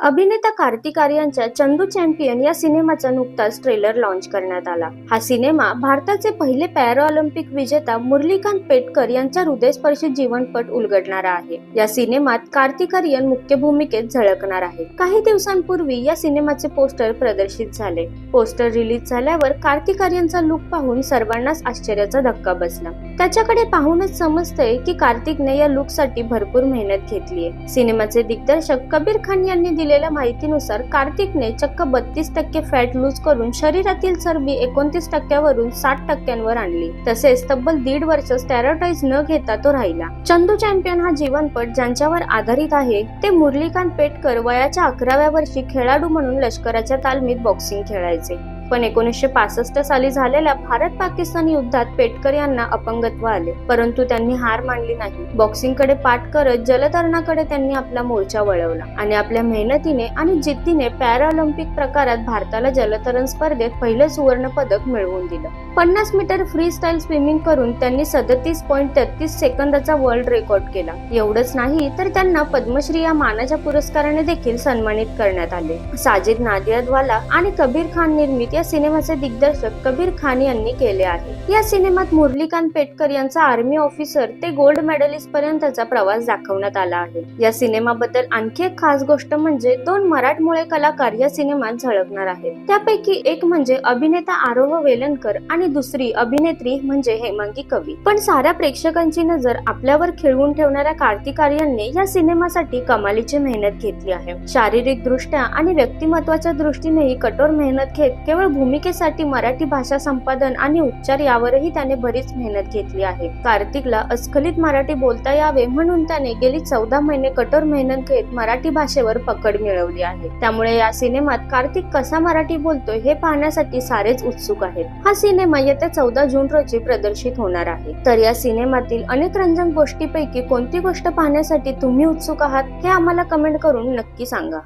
अभिनेता कार्तिक आर्यांच्या चंदू चॅम्पियन या सिनेमाचा नुकताच ट्रेलर लॉन्च करण्यात आला. हा सिनेमा भारताचे पहिले पॅरा ऑलिम्पिक विजेता मुरलीकांत पेटकर यांच्या हृदयस्पर्शी जीवनपट उलगडणारा आहे. या सिनेमात कार्तिक आर्यन मुख्य भूमिकेत झळकणार आहे. काही दिवसांपूर्वी या सिनेमाचे पोस्टर प्रदर्शित झाले. पोस्टर रिलीज झाल्यावर कार्तिक आर्यनचा लुक पाहून सर्वांनाच आश्चर्याचा धक्का बसला. त्याच्याकडे पाहूनच समजतंय की कार्तिकने या लुकसाठी भरपूर मेहनत घेतलीये. सिनेमाचे दिग्दर्शक कबीर खान यांनी दिलेल्या माहितीनुसार कार्तिकने चक्क बत्तीस टक्के फॅट लूज करून शरीरातील चरबी एकोणतीस टक्क्यावरून साठ टक्क्यांवर आणली. तसेच तब्बल दीड वर्ष स्टॅरोटाईज न घेता तो राहिला. चंदू चॅम्पियन हा जीवनपट ज्यांच्यावर आधारित आहे ते मुरलीकांत पेटकर वयाच्या अकराव्या वर्षी खेळाडू म्हणून लष्कराच्या तालमीत बॉक्सिंग खेळायचे. पण एकोणीसशे पासष्ट साली झालेल्या भारत पाकिस्तान युद्धात पेटकर यांना अपंगत्व आले. परंतु त्यांनी हार मानली नाही. बॉक्सिंगकडे पाठ करत जलतरणाकडे त्यांनी आपला मोर्चा वळवला आणि आपल्या मेहनतीने आणि जिद्दीने पॅराऑलिम्पिक प्रकारात भारताला जलतरण स्पर्धेत पहिलं सुवर्ण पदक मिळवून दिलं. पन्नास मीटर फ्री स्टाईल स्विमिंग करून त्यांनी सदतीस पॉईंट तेहतीस सेकंदाचा वर्ल्ड रेकॉर्ड केला. एवढंच नाही तर त्यांना पद्मश्री या मानाच्या पुरस्काराने देखील सन्मानित करण्यात आले. साजिद नादियादवाला आणि कबीर खान निर्मित या सिनेमाचे दिग्दर्शक कबीर खान यांनी केले आहे. या सिनेमात मुरलीकांत पेटकर यांचा आर्मी ऑफिसर ते गोल्ड मेडलिस्ट पर्यंतचा प्रवास दाखवण्यात आला आहे. या सिनेमाबद्दल आणखी एक खास गोष्ट म्हणजे दोन मराठमोळे कलाकार या सिनेमात झळकणार आहेत. त्यापैकी एक म्हणजे अभिनेता आरोह वेलणकर आणि दुसरी अभिनेत्री म्हणजे हेमांगी कवी. पण साऱ्या प्रेक्षकांची नजर आपल्यावर खिळवून ठेवणाऱ्या कार्तिक आर्यनने या सिनेमासाठी कमालीची मेहनत घेतली आहे. शारीरिक दृष्ट्या आणि व्यक्तिमत्वाच्या दृष्टीनेही कठोर मेहनत घेत केवळ भूमिकेसाठी मराठी भाषा संपादन आणि उच्चार यावरही त्याने बरीच मेहनत घेतली आहे. कार्तिकला अस्खलित मराठी बोलता यावे म्हणून त्याने गेली चौदा महिने कठोर मेहनत घेत मराठी भाषेवर पकड मिळवली आहे. त्यामुळे या सिनेमात कार्तिक कसा मराठी बोलतोय हे पाहण्यासाठी सारेच उत्सुक आहेत. हा सिनेमा येत्या चौदा जून रोजी प्रदर्शित होणार आहे. तर या सिनेमातील अनेक रंजक गोष्टीपैकी कोणती गोष्ट पाहण्यासाठी तुम्ही उत्सुक आहात हे आम्हाला कमेंट करून नक्की सांगा.